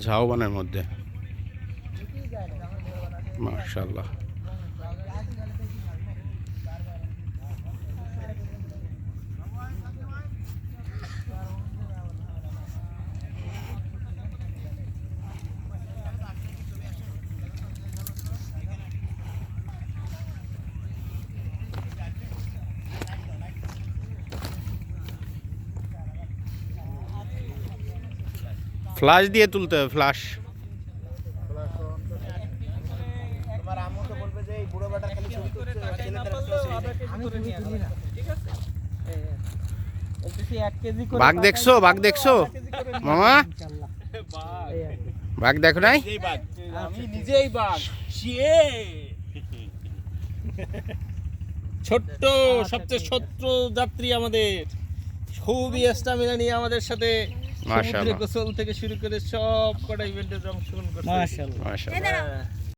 ঝাউবনের মধ্যে। মার্শাল্লাহ আছে দিয়ে তুলতে হবে করে বাঘ দেখছ? বাঘ দেখছ? মামা? বাঘ দেখো নাই? নিজেই বাঘ ছোট্ট, সবচেয়ে শত্রু যাত্রী আমাদের। খুবই স্টামিনা নিয়ে আমাদের সাথে মাশাআল্লাহ। গোসল থেকে শুরু করে সব কটা ইভেন্টে অংশগ্রহণ করছে মাশাআল্লাহ মাশাল্লাহ হ্যাঁ।